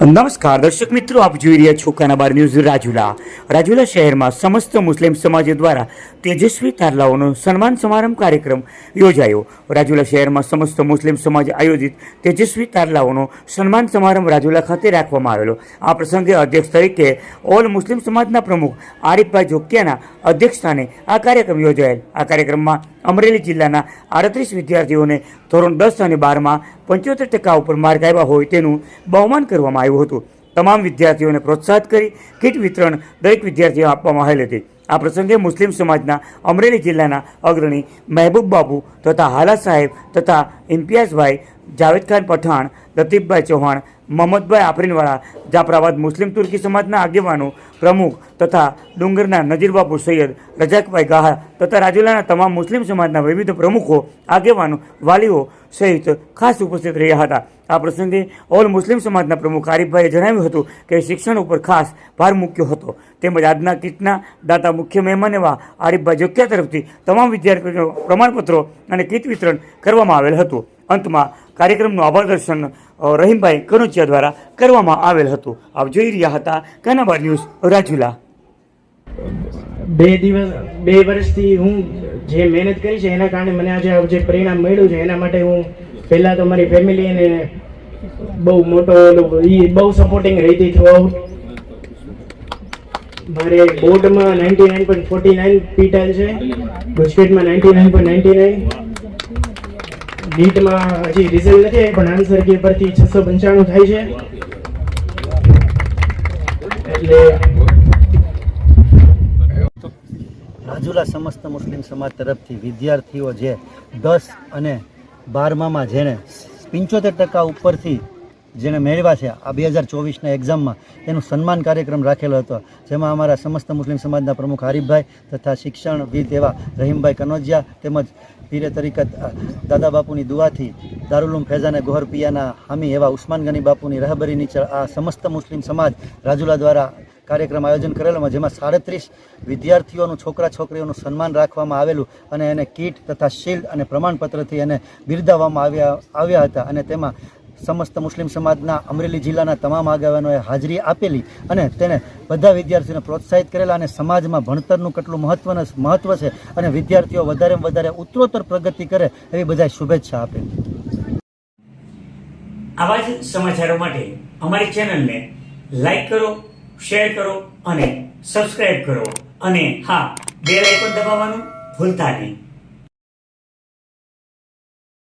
નમસ્કાર, દર્શક મિત્રો, આપ જોઈ રહ્યા છો કાનાબાર ન્યૂઝ રાજુલા. રાજુલા શહેરમાં સમસ્ત મુસ્લિમ સમાજ દ્વારા તેજસ્વી તારલાઓનો સન્માન સમારંભ કાર્યક્રમ યોજાયો. રાજુલા શહેરમાં સમસ્ત મુસ્લિમ સમાજ આયોજિત તેજસ્વી તારલાઓનો સન્માન સમારંભ રાજુલા ખાતે રાખવામાં આવેલો. આ પ્રસંગે અધ્યક્ષ તરીકે ઓલ મુસ્લિમ સમાજના પ્રમુખ આરિફભાઈ જોકિયાના અધ્યક્ષસ્થાને આ કાર્યક્રમ યોજાયેલ. આ કાર્યક્રમમાં અમરેલી જિલ્લાના આડત્રીસ વિદ્યાર્થીઓને ધોરણ દસ અને બારમાં પંચોતેર ટકા ઉપર માર્ક આવ્યા હોય તેનું બહુમાન કરવામાં આવ્યું હતું. તમામ વિદ્યાર્થીઓને પ્રોત્સાહિત કરી કીટ વિતરણ દરેક વિદ્યાર્થીઓ આપવામાં આવેલ હતી. આ પ્રસંગે મુસ્લિમ સમાજના અમરેલી જિલ્લાના અગ્રણી મહેબૂબ બાબુ તથા હાલા સાહેબ તથા ઇમ્તિયાઝભાઈ જાવેદ ખાન પઠાણ, લતીફભાઈ ચૌહાણ મોહમ્મદભાઈ આફરીનવાળા, જાફરાબાદ મુસ્લિમ તુર્કી સમાજના આગેવાનો, પ્રમુખ તથા ડુંગરના નજીરબાપુ સૈયદ રજાકભાઈ ગાહા તથા રાજુલાના તમામ મુસ્લિમ સમાજના વિવિધ પ્રમુખો, આગેવાનો, વાલીઓ સહિત ખાસ ઉપસ્થિત રહ્યા હતા. આ પ્રસંગે ઓલ મુસ્લિમ સમાજના પ્રમુખ આરીફભાઈએ જણાવ્યું હતું કે શિક્ષણ ઉપર ખાસ ભાર મૂક્યો હતો. તેમજ આજના કીટના દાતા મુખ્ય મહેમાન એવા આરીફભાઈ જોકિયા તરફથી તમામ વિદ્યાર્થીઓને પ્રમાણપત્રો અને કીટ વિતરણ કરવામાં આવેલ હતું. અંતમાં કાર્યક્રમનું આભાર દર્શન રહીમભાઈ કનોચિયા દ્વારા કરવામાં આવેલ હતું. આપ જોઈ રહ્યા હતા કાનાબા ન્યૂઝ, રાજુલા. બે દિવસ, બે વર્ષથી હું જે મહેનત કરી છે, એના કારણે મને આજે જે પરિણામ મળ્યું છે, એના માટે હું પહેલાં તો મારી ફેમિલી અને બહુ મોટો એ બહુ સપોર્ટિંગ રહી હતી. થ્રુ મારે બોર્ડમાં ninety nine point forty nine પીટાલ છે, ગુજકેટમાં ninety nine point ninety nine નીટમાં હજી રિઝલ્ટ નથી પણ આન્સર કી પરથી છસો પંચાણું થાય છે. એટલે રાજુલા સમસ્ત મુસ્લિમ સમાજ તરફથી વિદ્યાર્થીઓ જે દસ અને બારમામાં જેણે પંચોતેર ટકા ઉપરથી જેણે મેળવ્યા છે, આ બે હજાર ચોવીસના એક્ઝામમાં, એનું સન્માન કાર્યક્રમ રાખેલો હતો, જેમાં અમારા સમસ્ત મુસ્લિમ સમાજના પ્રમુખ હરીફભાઈ તથા શિક્ષણવિદ એવા રહીમભાઈ કનોજિયા તેમજ પીરે તરીકત દાદા બાપુની દુઆથી દારૂલુમ ફેઝાને ગોહર પિયાના હામી એવા ઉસ્માન ગની બાપુની રહબરી નીચે આ સમસ્ત મુસ્લિમ સમાજ રાજુલા દ્વારા કાર્યક્રમ આયોજન કરેલોમાં જેમાં સાડત્રીસ વિદ્યાર્થીઓનું છોકરા છોકરીઓનું સન્માન રાખવામાં આવેલું અને એને કીટ તથા શિલ્ડ અને પ્રમાણપત્રથી એને બિરદાવવામાં આવ્યા આવ્યા હતા અને તેમાં સમસ્ત મુસ્લિમ સમાજના અમરેલી જિલ્લાના તમામ આગેવાનોએ હાજરી આપેલી અને તેને બધા વિદ્યાર્થીઓને પ્રોત્સાહિત કરેલા અને સમાજમાં ભણતરનું કેટલું મહત્વ મહત્વ છે અને વિદ્યાર્થીઓ વધારેમાં વધારે ઉત્તરોત્તર પ્રગતિ કરે એવી બધા શુભેચ્છા આપેલી આવા જ સમાચારો માટે અમારી ચેનલને લાઈક કરો, શેર કરો અને સબસ્ક્રાઇબ કરો. અને હા, બેલ આઇકોન દબાવવાનું ભૂલતા નહીં.